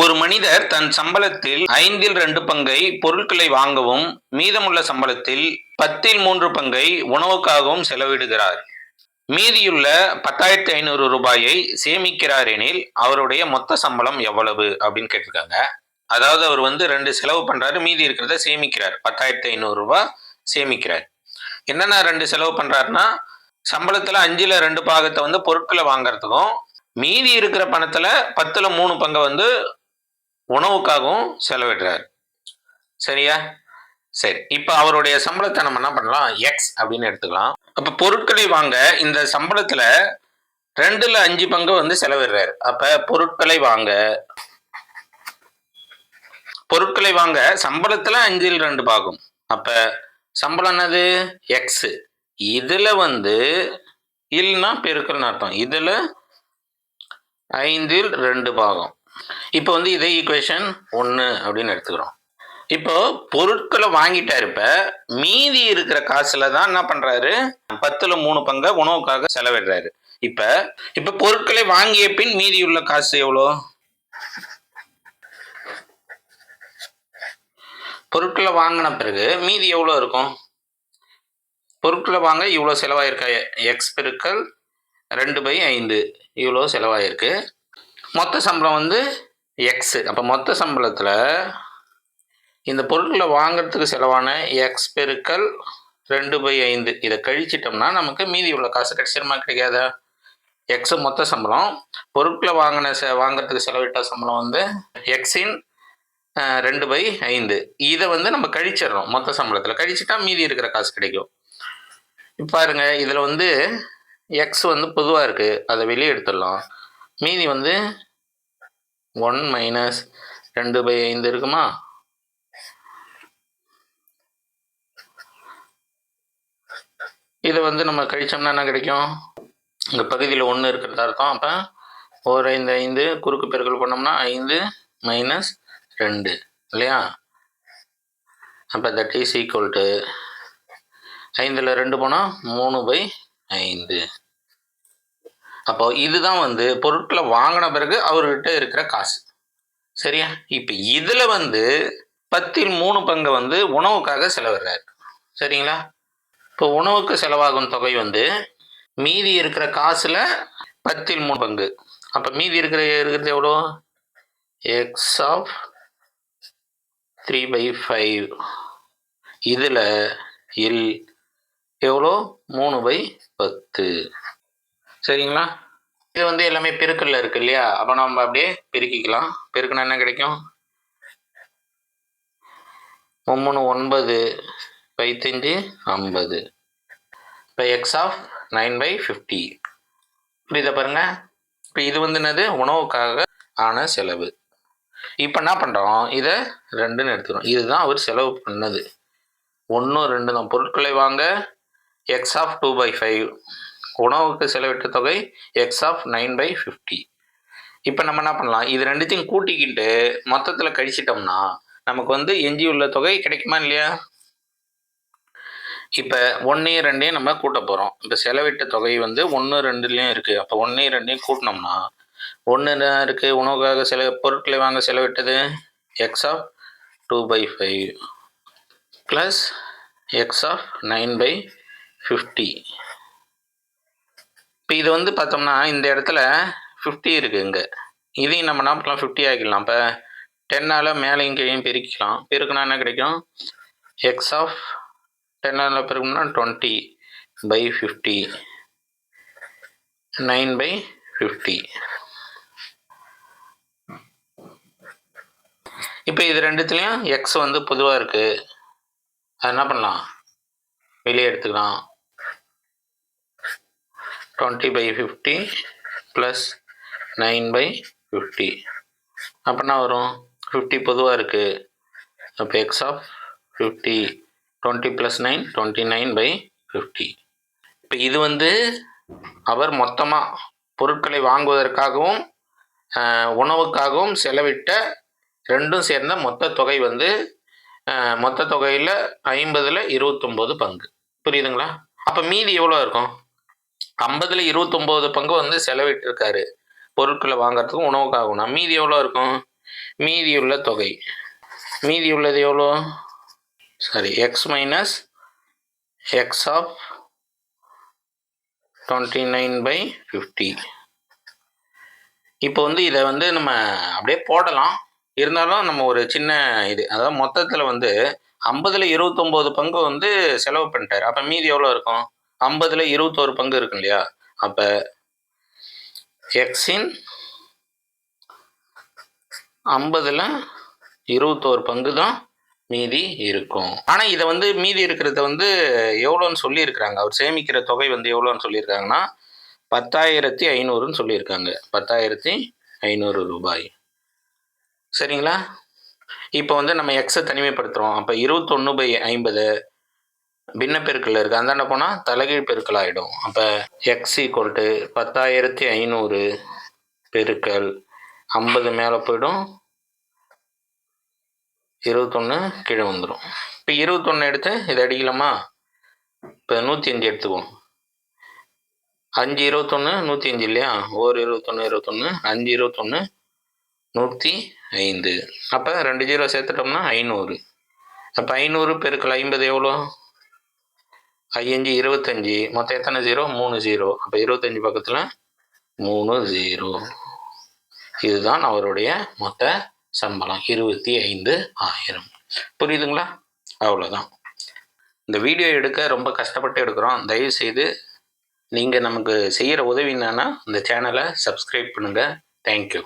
ஒரு மனிதர் தன் சம்பளத்தில் ஐந்தில் ரெண்டு பங்கை பொருட்களை வாங்கவும் மீதமுள்ள சம்பளத்தில் பத்தில் மூன்று பங்கை உணவுக்காகவும் செலவிடுகிறார். மீதியுள்ள பத்தாயிரத்தி ஐநூறு ரூபாயை சேமிக்கிறார் எனில் அவருடைய மொத்த சம்பளம் எவ்வளவு அப்படின்னு கேட்டிருக்காங்க. அதாவது அவர் வந்து ரெண்டு செலவு பண்றாரு மீதி இருக்கிறத சேமிக்கிறார். பத்தாயிரத்தி ஐநூறு ரூபாய் சேமிக்கிறார். என்னென்ன ரெண்டு செலவு பண்றாருன்னா சம்பளத்துல அஞ்சுல ரெண்டு பாகத்தை வந்து பொருட்களை வாங்குறதுக்கும் மீதி இருக்கிற பணத்துல பத்துல மூணு பங்கை வந்து உணவுக்காகவும் செலவிடுறார். சரியா? சரி இப்போ அவருடைய சம்பளத்தை நம்ம என்ன பண்ணலாம்? எக்ஸ் அப்படின்னு எடுத்துக்கலாம். அப்போ பொருட்களை வாங்க இந்த சம்பளத்தில் ரெண்டுல அஞ்சு பங்கு வந்து செலவிடுறாரு. அப்ப பொருட்களை வாங்க பொருட்களை வாங்க சம்பளத்துல அஞ்சில் ரெண்டு பாகம். அப்ப சம்பளம் என்னது? எக்ஸ் இதுல வந்து இல்னா பெருக்கல் அர்த்தம். இதுல ஐந்தில் ரெண்டு பாகம். இப்போ வந்து இதே ஈக்குவேஷன் ஒன்று அப்படின்னு எடுத்துக்கிறோம். இப்போ பொருட்களை வாங்கிட்டாரு இப்ப மீதி இருக்கிற காசுல தான் என்ன பண்றாரு? பத்துல மூணு பங்கை உணவுக்காக செலவிடுறாரு. இப்ப இப்ப பொருட்களை வாங்கிய பின் மீதி உள்ள காசு எவ்வளோ? பொருட்களை வாங்கின பிறகு மீதி எவ்வளோ இருக்கும்? பொருட்களை வாங்க இவ்வளோ செலவாயிருக்கா? எக்ஸ் பெருக்கல் ரெண்டு பை ஐந்து. இவ்வளோ செலவாயிருக்கு. மொத்த சம்பளம் வந்து எக்ஸு அப்போ மொத்த சம்பளத்தில் இந்த பொருட்களை வாங்கிறதுக்கு செலவான எக்ஸ் பெருக்கல் ரெண்டு பை ஐந்து. இதை கழிச்சிட்டோம்னா நமக்கு மீதி உள்ள காசு கிடைச்சிருமா கிடைக்காதா? எக்ஸ் மொத்த சம்பளம். பொருட்களை வாங்கின செ வாங்கிறதுக்கு செலவிட்ட சம்பளம் வந்து எக்ஸின் ரெண்டு பை ஐந்து. இதை வந்து நம்ம கழிச்சிடுறோம் மொத்த சம்பளத்தில். கழிச்சிட்டா மீதி இருக்கிற காசு கிடைக்கும். இப்போ பாருங்க இதில் வந்து எக்ஸ் வந்து பொதுவாக இருக்குது அதை வெளியே எடுத்துடலாம். மீதி வந்து ஒன் மைனஸ் ரெண்டு பை ஐந்து இருக்குமா? இதை வந்து நம்ம கழிச்சோம்னா என்ன கிடைக்கும்? இங்கே பகுதியில் ஒன்று இருக்கிறதா அர்த்தம் அப்போ ஒரு ஐந்து ஐந்து குறுக்கு பெருக்கல் பண்ணோம்னா ஐந்து மைனஸ் ரெண்டு இல்லையா? அப்போ தட் இஸ் ஈக்குவல் டு ஐந்தில் ரெண்டு போனால் மூணு பை ஐந்து. அப்போ இதுதான் வந்து பொருட்களை வாங்கின பிறகு அவர்கிட்ட இருக்கிற காசு. சரியா? இப்போ இதில் வந்து பத்தில் மூணு பங்கு வந்து உணவுக்காக செலவிடுறாரு. சரிங்களா? இப்போ உணவுக்கு செலவாகும் தொகை வந்து மீதி இருக்கிற காசில் பத்தில் மூணு பங்கு. அப்போ மீதி இருக்கிற இருக்கிறது எவ்வளோ? X of three by five இதில் இல் எவ்வளோ? மூணு பை பத்து. சரிங்களா? இது வந்து எல்லாமே பெருக்கல்ல இருக்கு இல்லையா? அப்போ நம்ம அப்படியே பெருக்கிக்கலாம். பெருக்கினா என்ன கிடைக்கும்? மும்மூணு ஒன்பது பைத்தஞ்சு ஐம்பது. இப்போ x of nine by fifty. புரியுதா பாருங்க? இப்போ இது வந்து என்னது? உணவுக்காக ஆன செலவு. இப்போ என்ன பண்ணுறோம் இதை ரெண்டுன்னு எடுத்துக்கிறோம். இதுதான் அவர் செலவு பண்ணது. ஒன்றும் ரெண்டு தான். பொருட்களை வாங்க. X of two by five. உணவுக்கு செலவிட்ட தொகை x of nine by fifty இப்போ நம்ம என்ன பண்ணலாம்? இது ரெண்டுத்தையும் கூட்டிக்கிட்டு மொத்தத்தில் கழிச்சிட்டோம்னா நமக்கு வந்து எஞ்சி உள்ள தொகை கிடைக்குமா இல்லையா? இப்போ ஒன்றையும் ரெண்டையும் நம்ம கூட்ட போகிறோம் இப்போ செலவிட்ட தொகை வந்து ஒன்று ரெண்டுலேயும் இருக்குது அப்போ ஒன்றையும் ரெண்டையும் கூட்டினோம்னா ஒன்று இருக்குது உணவுக்காக சில பொருட்களை வாங்க செலவிட்டது x of two by five plus x of nine by fifty இப்போ இது வந்து பார்த்தோம்னா இந்த இடத்துல ஃபிஃப்டி இருக்குது இங்கே. இதையும் நம்ம என்ன பண்ணலாம்? ஃபிஃப்டி ஆகிக்கலாம் இப்போ டென்னால் மேலேயும் கீழேயும் பெருக்கிக்கலாம். பெருக்குனா என்ன கிடைக்கும்? எக்ஸ் ஆஃப் டென்னால் பெருக்கணும்னா twenty by fifty nine by fifty இப்போ இது ரெண்டுத்துலேயும் எக்ஸ் வந்து பொதுவாக இருக்குது அது என்ன பண்ணலாம்? வெளியே எடுத்துக்கலாம். Twenty by fifty plus nine by fifty அப்படின்னா வரும்? ஃபிஃப்டி பொதுவாக இருக்குது அப்போ x of fifty twenty plus nine twenty nine by fifty இப்போ இது வந்து அவர் மொத்தமாக பொருட்களை வாங்குவதற்காகவும் உணவுக்காகவும் செலவிட்ட ரெண்டும் சேர்ந்த மொத்த தொகை வந்து மொத்த தொகையில் ஐம்பதில் இருபத்தொம்போது பங்கு. புரியுதுங்களா? அப்போ மீதி எவ்வளோ இருக்கும்? ஐம்பதுல இருபத்தொம்போது பங்கு வந்து செலவிட்டிருக்காரு. பொருட்களை வாங்குறதுக்கும் உணவுக்காகணும் மீதி எவ்வளோ இருக்கும்? மீதியுள்ள தொகை. மீதி உள்ளது எவ்வளோ? Sorry x minus x of twenty nine by fifty இப்போ வந்து இதை வந்து நம்ம அப்படியே போடலாம். இருந்தாலும் நம்ம ஒரு சின்ன இது. அதாவது மொத்தத்தில் வந்து ஐம்பதில் இருபத்தொம்போது பங்கு வந்து செலவு பண்ணிட்டார். அப்போ மீதி எவ்வளோ இருக்கும்? ஐம்பதில் இருபத்தோரு பங்கு இருக்கும் இல்லையா அப்போ எக்ஸின் ஐம்பதில் இருபத்தோரு பங்கு தான் மீதி இருக்கும். ஆனால் இதை வந்து மீதி இருக்கிறத வந்து எவ்வளோன்னு சொல்லியிருக்கிறாங்க. அவர் சேமிக்கிற தொகை வந்து எவ்வளோன்னு சொல்லியிருக்காங்கன்னா பத்தாயிரத்தி ஐநூறுன்னு சொல்லியிருக்காங்க. பத்தாயிரத்தி ஐநூறு ரூபாய். சரிங்களா? இப்போ வந்து நம்ம எக்ஸை தனிமைப்படுத்துகிறோம் அப்போ இருபத்தொன்று பை ஐம்பது பின்ன பெருக்கல் இருக்குது அந்தாண்ட போனால் தலைகீழ் பெருக்கல் ஆகிடும் அப்போ எக்ஸ் ஈக்குவல் டு பத்தாயிரத்தி ஐநூறு பெருக்கல் ஐம்பது மேலே போயிடும். இருபத்தொன்று கீழே வந்துடும் இப்போ இருபத்தொன்று எடுத்து இதை அடிக்கலாமா? இப்போ நூற்றி அஞ்சு எடுத்துக்குவோம். அஞ்சு இருபத்தொன்று நூற்றி அஞ்சு இல்லையா? ஒரு இருபத்தொன்று இருபத்தொன்று அஞ்சு இருபத்தொன்று நூற்றி ஐந்து. அப்போ ரெண்டு ஜீரோ சேர்த்துட்டோம்னா ஐநூறு. அப்போ ஐநூறு பெருக்கல் ஐம்பது எவ்வளோ? ஐயஞ்சு இருபத்தஞ்சி மொத்தம் எத்தனை ஜீரோ மூணு ஜீரோ அப்போ இருபத்தஞ்சி பக்கத்தில் மூணு ஜீரோ இதுதான் அவருடைய மொத்த சம்பளம். இருபத்தி ஐந்து ஆயிரம். புரியுதுங்களா? அவ்வளோதான் இந்த வீடியோ எடுக்க ரொம்ப கஷ்டப்பட்டு எடுக்கிறோம். தயவு செய்து நீங்கள் நமக்கு செய்கிற உதவி என்னன்னா இந்த சேனலை சப்ஸ்கிரைப் பண்ணுங்கள் தேங்க்யூ